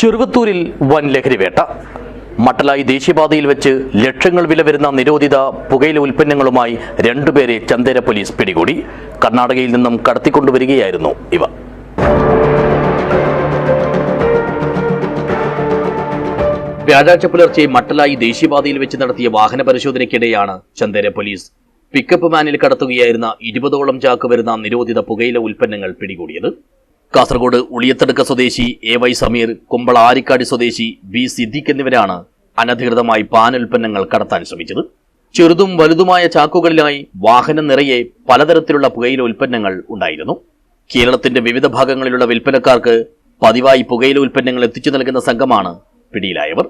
ചെറുവത്തൂരിൽ വൻ ലഹരിവേട്ട മട്ടലായി ദേശീയപാതയിൽ വെച്ച് ലക്ഷങ്ങൾ വില വരുന്ന നിരോധിത പുകയില ഉൽപ്പന്നങ്ങളുമായി രണ്ടുപേരെ ചന്ദേര പോലീസ് പിടികൂടി. കർണാടകയിൽ നിന്നും കടത്തിക്കൊണ്ടുവരികയായിരുന്നു ഇവ. വ്യാഴാഴ്ച പുലർച്ചെ മട്ടലായി ദേശീയപാതയിൽ വെച്ച് നടത്തിയ വാഹന പരിശോധനയ്ക്കിടെയാണ് ചന്ദേര പോലീസ് പിക്കപ്പ് വാനിൽ കടത്തുകയായിരുന്ന ഇരുപതോളം ചാക്ക് വരുന്ന നിരോധിത പുകയില ഉൽപ്പന്നങ്ങൾ പിടികൂടിയത്. കാസർഗോഡ് ഉളിയത്തടുക്ക സ്വദേശി എ വൈ സമീർ കുമ്പള ആരിക്കാടി സ്വദേശി ബി സിദ്ദിഖ് എന്നിവരാണ് അനധികൃതമായി പാൻ ഉൽപ്പന്നങ്ങൾ കടത്താൻ ശ്രമിച്ചത്. ചെറുതും വലുതുമായ ചാക്കുകളിലായി വാഹനം നിറയെ പലതരത്തിലുള്ള പുകയില ഉൽപ്പന്നങ്ങൾ ഉണ്ടായിരുന്നു. കേരളത്തിന്റെ വിവിധ ഭാഗങ്ങളിലുള്ള വിൽപ്പനക്കാർക്ക് പതിവായി പുകയില ഉൽപ്പന്നങ്ങൾ എത്തിച്ചു നൽകുന്ന സംഘമാണ് പിടിയിലായവർ.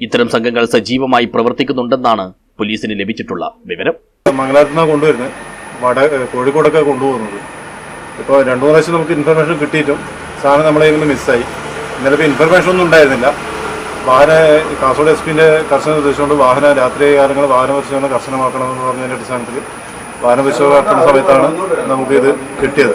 ഇത്തരം സംഘങ്ങൾ സജീവമായി പ്രവർത്തിക്കുന്നുണ്ടെന്നാണ് പോലീസിന് ലഭിച്ചിട്ടുള്ള വിവരം. മംഗലാപുരത്ത് കൊണ്ടുവരുന്നത്. കോഴിക്കോടൊക്കെ കൊണ്ടുപോകുന്നത്. ഇപ്പോൾ രണ്ടു മൂന്ന് നമുക്ക് ഇൻഫർമേഷൻ കിട്ടിയിട്ടും സാധനം നമ്മളെ ഇന്ന് മിസ്സായി ഇന്നലെ ഇപ്പോൾ ഇൻഫർമേഷൻ ഒന്നും ഉണ്ടായിരുന്നില്ല. വാഹന കാസർഗോഡ് എസ് പിന്റെ കർശന നിർദ്ദേശമുണ്ട്. വാഹന രാത്രി കാലങ്ങൾ വാഹന പരിശോധന കർശനമാക്കണമെന്ന് പറഞ്ഞതിന്റെ അടിസ്ഥാനത്തിൽ വാഹന പരിശോധന നടത്തുന്ന സമയത്താണ് നമുക്കിത് കിട്ടിയത്.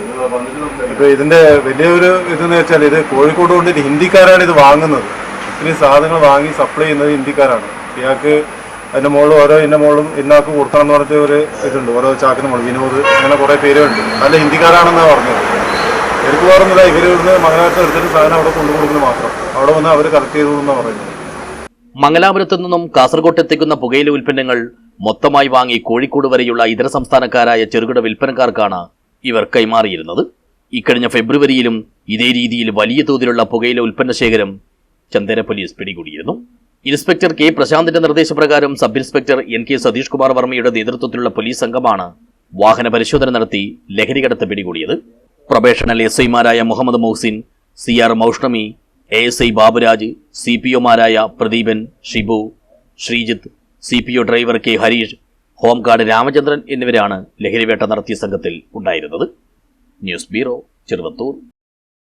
ഇപ്പോൾ ഇതിന്റെ വലിയൊരു ഇതെന്ന് വെച്ചാൽ ഇത് കോഴിക്കോട് കൊണ്ട് ഹിന്ദിക്കാരാണ് ഇത് വാങ്ങുന്നത്. ഇത്രയും സാധനങ്ങൾ വാങ്ങി സപ്ലൈ ചെയ്യുന്നത് ഹിന്ദിക്കാരാണ്. ഇയാൾക്ക് അതിന്റെ മുകളിൽ ഓരോ ഇന്ന മുകളിലും ഇന്നാക്ക് കൊടുക്കണം എന്ന് പറഞ്ഞിട്ട് ഒരു ഇതുണ്ട്. ഓരോ ചാക്കിന് മുകളിൽ വിനോദ് അങ്ങനെ കുറെ പേരുണ്ട് നല്ല ഹിന്ദിക്കാരാണെന്നാണ് പറഞ്ഞത്. എനിക്ക് പറഞ്ഞില്ല ഇവർ ഇവിടുന്ന് മംഗലാപുരത്ത് എടുത്തിട്ട് സാധനം അവിടെ കൊണ്ടുപോകുന്നത് മാത്രം. അവിടെ വന്ന് അവർ കളക്ട് ചെയ്തു എന്നാണ് പറയുന്നത്. മംഗലാപുരത്തു നിന്നും കാസർഗോട്ട് എത്തിക്കുന്ന പുകയില ഉൽപ്പന്നങ്ങൾ മൊത്തമായി വാങ്ങി കോഴിക്കോട് വരെയുള്ള ഇതര സംസ്ഥാനക്കാരായ ചെറുകിട വിൽപ്പനക്കാർക്കാണ് ഇവർ കൈമാറിയിരുന്നത്. ഇക്കഴിഞ്ഞ ഫെബ്രുവരിയിലും ഇതേ രീതിയിൽ വലിയ തോതിലുള്ള പുകയില ഉൽപ്പന്ന ശേഖരം ചന്ദേര പോലീസ് പിടികൂടിയിരുന്നു. ഇൻസ്പെക്ടർ കെ പ്രശാന്തിന്റെ നിർദ്ദേശപ്രകാരം sub inspector N K Satheesh Kumar വർമ്മയുടെ നേതൃത്വത്തിലുള്ള പോലീസ് സംഘമാണ് വാഹന പരിശോധന നടത്തി ലഹരി കടത്ത് പിടികൂടിയത്. പ്രൊബേഷണൽ എസ് ഐമാരായ Muhammad Mohsin C R Moushnami A S I Baburaj C P ഒമാരായ Pradeepan Shibu Sreejith C P O driver K Harish home guard Ramachandran എന്നിവരാണ് ലഹരിവേട്ട നടത്തിയ സംഘത്തിൽ ഉണ്ടായിരുന്നത്. News bureau Cheruvathur.